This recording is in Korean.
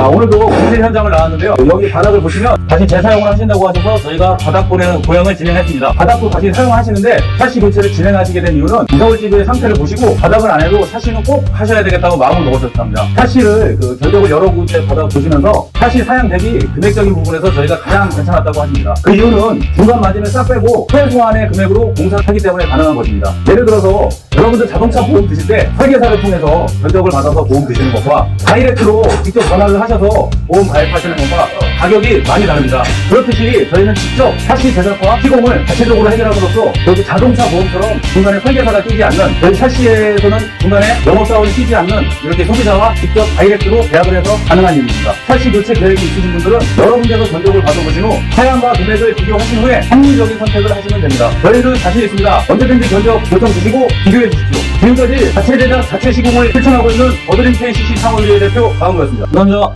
자, 오늘도 공실 현장을 나왔는데요. 여기 바닥을 보시면 다시 재사용을 하신다고 하셔서 저희가 바닥 보내는 고형을 진행했습니다. 바닥도 다시 사용하시는데 샤시 교체를 진행하시게 된 이유는 이서울집의 상태를 보시고 바닥을 안 해도 샤시는 꼭 하셔야 되겠다고 마음을 먹으셨답니다. 샤시를 그 견적을 여러 군데 받아 보시면서 샤시 사양 대비 금액적인 부분에서 저희가 가장 괜찮았다고 하십니다. 그 이유는 중간 마진을 싹 빼고 최소한의 금액으로 공사를 하기 때문에 가능한 것입니다. 예를 들어서 여러분들 자동차 보험 드실 때 설계사를 통해서 견적을 받아서 보험 드시는 것과 다이렉트로 직접 전화를 하셔서 보험 가입하시는 것과 가격이 많이 다릅니다. 그렇듯이 저희는 직접 샤시 제작과 시공을 자체적으로 해결함으로써 여기 자동차 보험처럼 중간에 설계사가 끼지 않는 저희 샤시에서는 중간에 영업사원이 끼지 않는 이렇게 소비자와 직접 다이렉트로 계약을 해서 가능한 일입니다. 샤시 교체 계획이 있으신 분들은 여러 군데서 견적을 받아보신 후 사양과 금액을 비교하신 후에 합리적인 선택을 하시면 됩니다. 저희는 자신 있습니다. 언제든지 견적 요청 주시고 비교해 주십시오. 지금까지 자체 제작, 자체 시공을 실천하고 있는 어드림 KCC 창원주의 대표 강원구였습니다. 감사합니다.